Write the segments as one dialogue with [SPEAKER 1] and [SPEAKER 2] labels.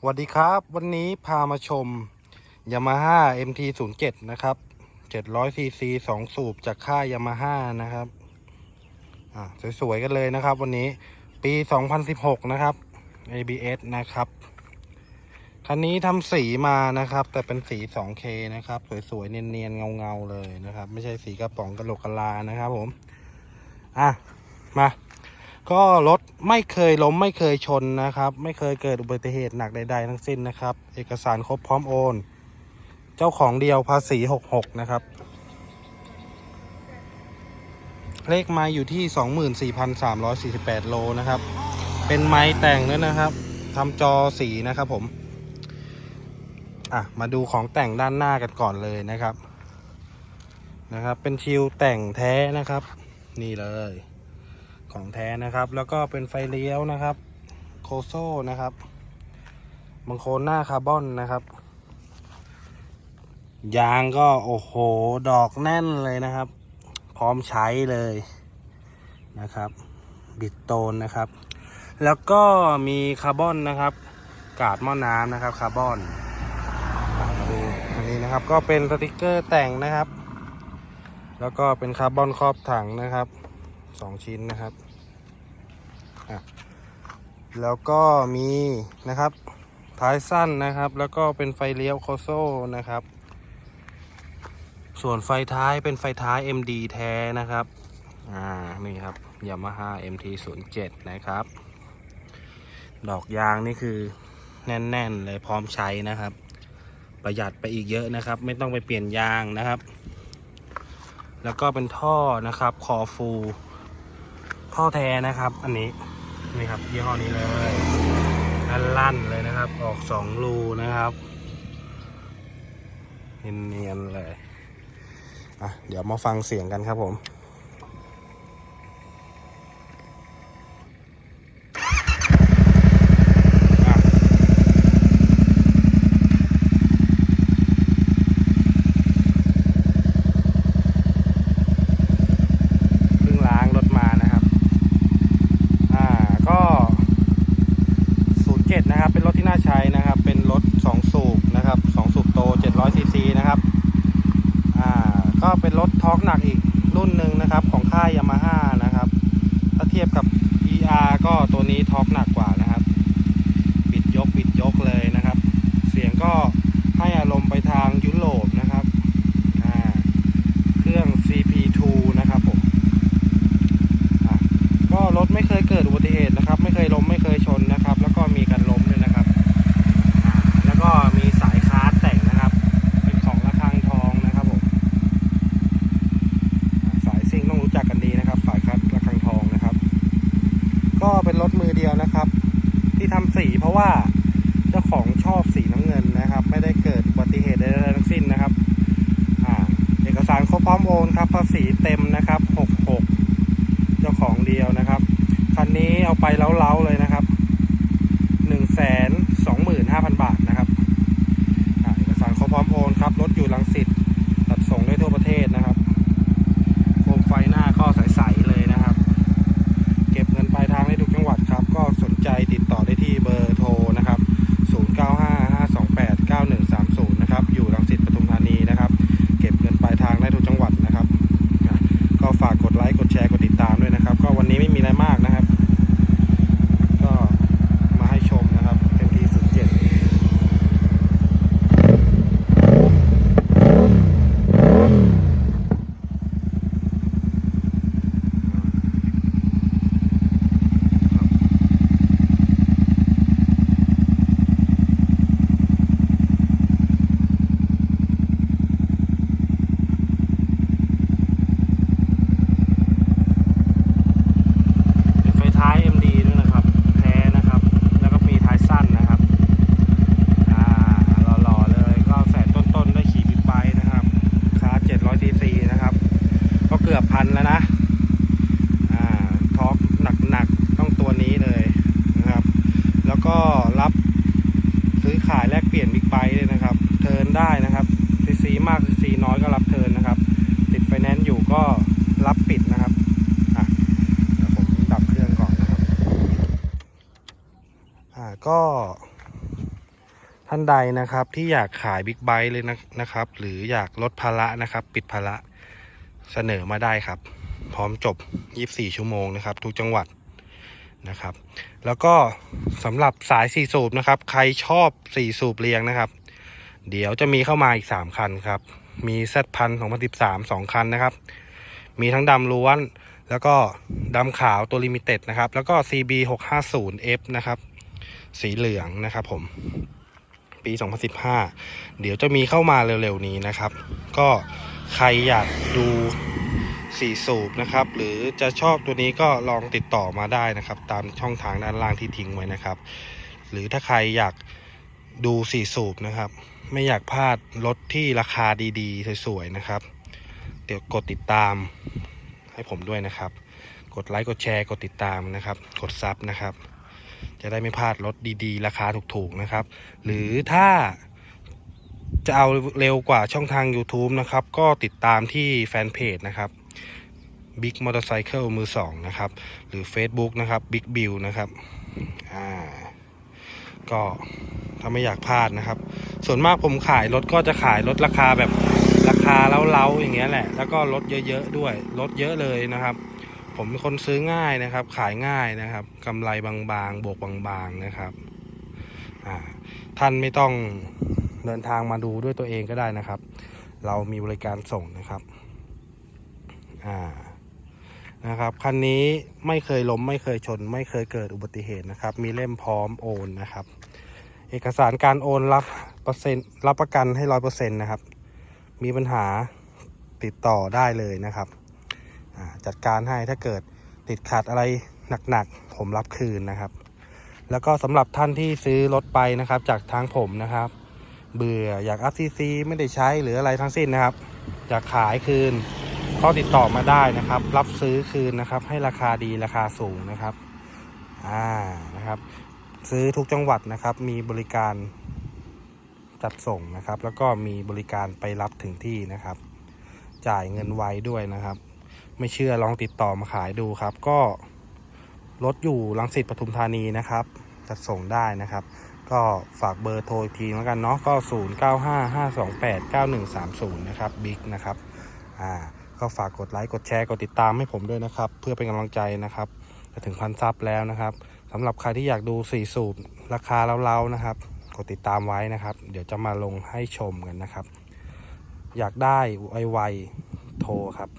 [SPEAKER 1] สวัสดีครับ วันนี้พามาชม Yamaha MT07 นะครับ 700 cc 2 สูบจากค่าย Yamaha นะครับอ่าสวย ๆ กันเลยนะครับ วันนี้ปี 2016 นะครับ ABS นะครับ คันนี้ทำสีมานะครับ แต่เป็นสี 2K นะครับ สวย ๆ เนียน ๆ เงา ๆ เลยนะครับ ไม่ใช่สีกระป๋องกระโหลกกะลานะครับผม อะ มา ก็รถไม่เคยล้มไม่เคยชนนะครับ ไม่เคยเกิดอุบัติเหตุหนักใด ๆ ทั้งสิ้นนะครับ เอกสารครบพร้อมโอน เจ้าของเดียวภาษี 66 นะครับ เลขไม้อยู่ที่ 24,348 โลนะครับ เป็นไม้แต่งด้วยนะครับทำจอสีนะครับผม อะ มาดูของแต่งด้านหน้ากันก่อนเลยนะครับ นะครับ เป็นชิลแต่งแท้นะครับ นี่เลย ของแท้นะครับ แล้วก็เป็นไฟเลี้ยวนะครับ โคโซ่นะครับบังโคนหน้าคาร์บอนนะครับ ยางก็โอ้โห ดอกแน่นเลยนะครับ พร้อมใช้เลยนะครับ บิดโตนนะครับ แล้วก็มีคาร์บอนนะครับ กาดหม้อน้ำนะครับคาร์บอนดูอันนี้นะครับก็เป็นสติกเกอร์แต่งนะครับ แล้วก็เป็นคาร์บอนครอบถังนะครับ สองชิ้นนะครับอะแล้วก็มีนะครับท้ายสั้นนะครับ แล้วก็เป็นไฟเลี้ยวโคโซ่นะครับ ส่วนไฟท้ายเป็นไฟท้าย MD แท้นะครับอ่านี่ครับ Yamaha MT07 นะครับ ดอกยางนี่คือแน่น ๆ เลยพร้อมใช้นะครับ ประหยัดไปอีกเยอะนะครับ ไม่ต้องไปเปลี่ยนยางนะครับ แล้วก็เป็นท่อนะครับคอฟู ท่อแท้นะครับ อันนี้นี่ครับยี่ห้อนี้เลยลั่นๆเลยนะครับ ออกสองรูนะครับเนียนๆเลยอะเดี๋ยวมาฟังเสียงกันครับผม อะ เพิ่งล้างรถมานะครับ อ่า ก็ 07 นะครับ เป็นรถที่น่าใช้นะครับ เป็นรถ 2 สูบนะครับ 2 สูบโต 700 ซีซีนะครับ อ่า ก็เป็นรถทอร์กหนักอีกรุ่นหนึ่งนะครับ ของค่ายยามาฮ่านะครับ ถ้าเทียบกับ ER ก็ตัวนี้ทอร์กหนักกว่านะครับ บิดยกบิดยกเลยนะครับ เสียงก็ให้อารมณ์ไปทางยุโรปนะครับ อ่า เครื่อง CP2 นะครับผม อะก็รถไม่เคยเกิดอุบัติเหตุนะครับ ไม่เคยล้มไม่เคยชนนะครับ แล้วก็มีการล้มด้วยนะครับอ่าแล้วก็มีสายคาร์ดแต่งนะครับ เป็นของระฆังทองนะครับผมอ่าสายซิ่งต้องรู้จักกันดีนะครับ สายคาร์ดระฆังทองนะครับ ก็ เดียวนะครับ ที่ทำสีเพราะว่าเจ้าของชอบสีน้ำเงินนะครับ ไม่ได้เกิดอุบัติเหตุใดๆทั้งสิ้นนะครับอ่าเอกสารครบพร้อมโอนครับภาษีเต็มนะครับ66เจ้าของเดียวนะครับคันนี้เอาไปเล้าๆเลยนะครับ125,000 บาทนะครับเอกสารครบพร้อมโอนครับรถอยู่ลังสิตตัดส่งได้ทั่วประเทศนะครับโคมไฟหน้าก็ใสๆเลยนะครับ เก็บเงินปลายทางได้ทุกจังหวัดครับ ก็สนใจติดต่อได้ที่เบอร์โทรนะครับ 0955289130 นะครับ อยู่รังสิตปทุมธานีนะครับ เก็บเงินปลายทางได้ทุกจังหวัดนะครับอะก็ฝากกดไลค์ กดแชร์ กดติดตามด้วยนะครับ ก็วันนี้ไม่มีอะไรมากนะครับ ก็มาให้ชมนะครับเต็มที่สุดเจ็ดเป็นไฟท้าย MD ด้วยนะครับ แท้นะครับ แล้วก็มีท้ายสั้นนะครับ อ่าหล่อๆเลยก็แสนต้นๆได้ขี่บิ๊กไบค์นะครับคาร์700 cc นะครับ ก็เกือบพันแล้วนะอ่าท็อปหนักๆต้องตัวนี้เลยนะครับ แล้วก็รับซื้อขายแลกเปลี่ยนบิ๊กไบค์ด้วยนะครับ เทินได้นะครับซีซีมากซีซีน้อยก็รับเทินนะครับ ติดไฟแนนซ์อยู่ก็รับปิดนะครับอะเดี๋ยวผมดับเครื่องก่อนนะครับอ่าก็ท่านใดนะครับที่อยากขายบิ๊กไบค์เลยนะนะครับ หรืออยากลดภาระนะครับ ปิดภาระ เสนอมาได้ครับ พร้อมจบ 24 ชั่วโมงนะครับ ทุกจังหวัดนะครับ แล้วก็สำหรับสาย4สูบนะครับ ใครชอบ4สูบเรียงนะครับ เดี๋ยวจะมีเข้ามาอีก 3 คันครับ มี Z พัน2013 2คันนะครับ มีทั้งดำล้วน แล้วก็ดำขาวตัวลิมิเต็ดนะครับ แล้วก็ CB 650F นะครับ สีเหลืองนะครับผม ปี 2015 เดี๋ยวจะมีเข้ามาเร็วๆนี้นะครับ ก็ ใครอยากดูสีสูบนะครับ หรือจะชอบตัวนี้ก็ลองติดต่อมาได้นะครับ ตามช่องทางด้านล่างที่ทิ้งไว้นะครับ หรือถ้าใครอยากดูสีสูบนะครับ ไม่อยากพลาดรถที่ราคาดีๆ สวยๆนะครับ เดี๋ยวกดติดตามให้ผมด้วยนะครับ กดไลค์กดแชร์กดติดตามนะครับ กดซับนะครับ จะได้ไม่พลาดรถดีๆ ราคาถูกๆนะครับ หรือถ้า จะเอาเร็วกว่าช่องทาง YouTube นะครับ ก็ติดตามที่แฟนเพจนะครับ Big Motorcycle มือ2นะครับ หรือ Facebook นะครับ Big Bill นะครับอ่าก็ถ้าไม่อยากพลาดนะครับ ส่วนมากผมขายรถก็จะขายรถราคาแบบราคาเล้าๆอย่างเงี้ยแหละ แล้วก็ลดเยอะๆด้วยลดเยอะเลยนะครับ ผมเป็นคนซื้อง่ายนะครับ ขายง่ายนะครับกำไรบางๆ บวกบางๆนะครับ อ่า ท่านไม่ต้อง เดินทางมาดูด้วยตัวเองก็ได้นะครับ เรามีบริการส่งนะครับอ่านะครับคันนี้ไม่เคยล้มไม่เคยชน ไม่เคยเกิดอุบัติเหตุนะครับ มีเล่มพร้อมโอนนะครับ เอกสารการโอนรับเปอร์เซ็นต์รับประกันให้ร้อยเปอร์เซ็นต์นะครับ มีปัญหาติดต่อได้เลยนะครับอ่าจัดการให้ถ้าเกิดติดขัดอะไรหนักๆผมรับคืนนะครับ แล้วก็สำหรับท่านที่ซื้อรถไปนะครับ จากทางผมนะครับ เบื่ออยากอัพซีซีไม่ได้ใช้หรืออะไรทั้งสิ้นนะครับอยากขายคืนก็ติดต่อมาได้นะครับ รับซื้อคืนนะครับ ให้ราคาดีราคาสูงนะครับอ่านะครับ ซื้อทุกจังหวัดนะครับ มีบริการจัดส่งนะครับ แล้วก็มีบริการไปรับถึงที่นะครับ จ่ายเงินไวด้วยนะครับ ไม่เชื่อลองติดต่อมาขายดูครับ ก็รถอยู่ลังสิตปทุมธานีนะครับ จัดส่งได้นะครับ ก็ฝากเบอร์โทรอีกทีแล้วกันเนาะก็ 0 9 5 5 2 8 9 1 3 0 นะครับบิ๊กนะครับอ่าก็ฝากกดไลค์กดแชร์กดติดตามให้ผมด้วยนะครับ เพื่อเป็นกำลังใจนะครับจะถึงพันซับแล้วนะครับสำหรับใครที่อยากดูสี่สูบราคาเล้าๆนะครับ กดติดตามไว้นะครับ เดี๋ยวจะมาลงให้ชมกันนะครับ อยากได้ไวๆโทรครับ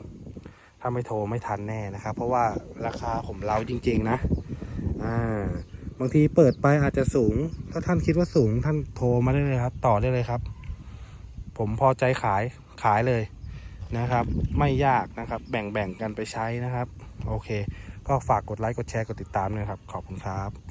[SPEAKER 1] ถ้าไม่โทรไม่ทันแน่นะครับ เพราะว่าราคาผมเล้าจริง ๆ นะอ่า บางทีเปิดไปอาจจะสูง ถ้าท่านคิดว่าสูงท่านโทรมาได้เลยครับ ต่อได้เลยครับ ผมพอใจขายขายเลยนะครับ ไม่ยากนะครับ แบ่งๆกันไปใช้นะครับ โอเค ก็ฝากกดไลค์กดแชร์กดติดตามด้วยครับ ขอบคุณครับ